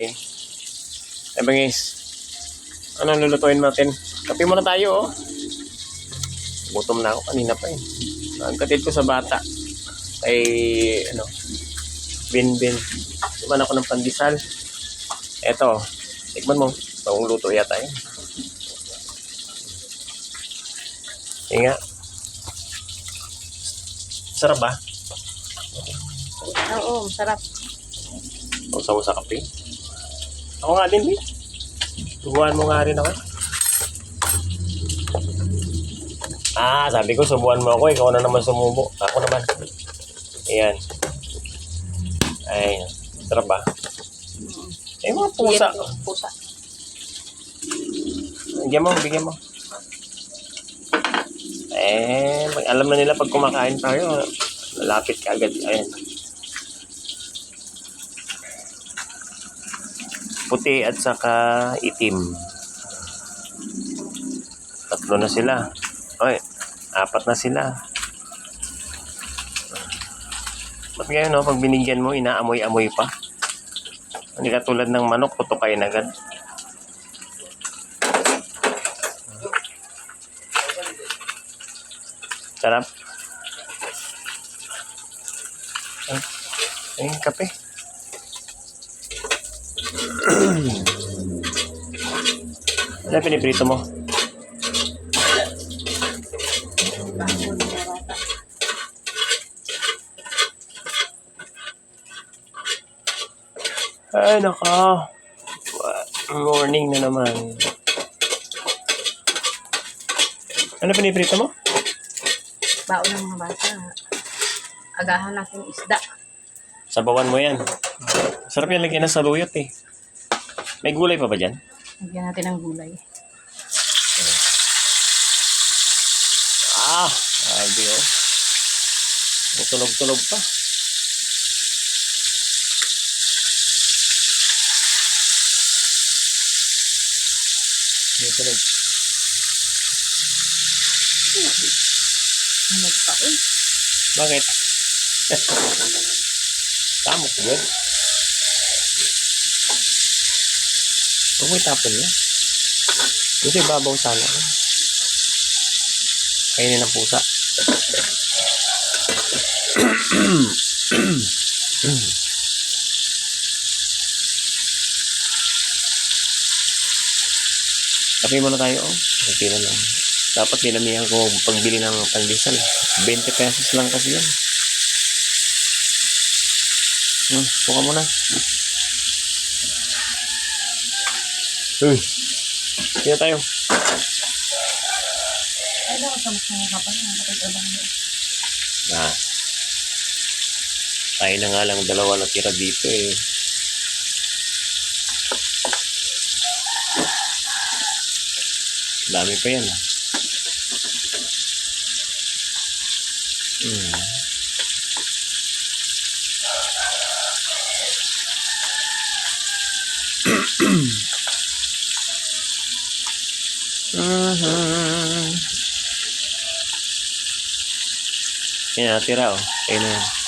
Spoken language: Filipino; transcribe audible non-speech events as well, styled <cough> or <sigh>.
Okay. Eh, bangis. Ano lulutuin natin? Kape muna tayo, oh. Gutom na ako kanina pa eh. Ang katid ko sa bata. Ay, ano, bin-bin. Tuman ako ng pandesal. Eto, tikman mo. Bagong luto yata yun. Inga. Sarap ba? Oo, masarap. Usaw sa kape. Ako nga din, eh. Subuhan mo nga rin ako. Ah, sabi ko, subuhan mo ako. Ikaw na naman sumubo. Ako naman. Ayan. Ay, sarap ba? Eh, mga pusa. Pusa. Bigyan mo, bigyan mo. Eh, alam na nila pag kumakain tayo, lalapit ka agad. Ayan. Puti at saka itim. Tatlo na sila. Oy, apat na sila. Ba't ngayon, no, pag binigyan mo, inaamoy-amoy pa? Hindi ka tulad ng manok, putukayin agad. Sarap. Ay, ay kape. Ano piniprito mo? Ay, naka. Morning na naman. Ano piniprito mo? Baon ng mga bata. Agahan natin isda. Sabawan mo yan. Sarap yan lagyan ng saluyot eh. May gulay pa ba dyan? Lagyan natin ng gulay. Ah, grabe oh. Tunog-tunog pa. May tunog. Ano pa uy? Bakit? <laughs> Tama ko yun. Huwag mo itapon niya. Gusto ibabaw sana. Kainin ng pusa. Kape muna tayo, oh. Kape na lang. Dapat dinamihan ko pagbili ng pandesal. 20 pesos lang kasi yan. Hmm, suka mo na. Uy, kaya tayo. Mo. Ah. Tayo na nga lang dalawa na tira dito eh. Dami pa yan. ah. Hmm. Yan, natira oh. Ayun na yan.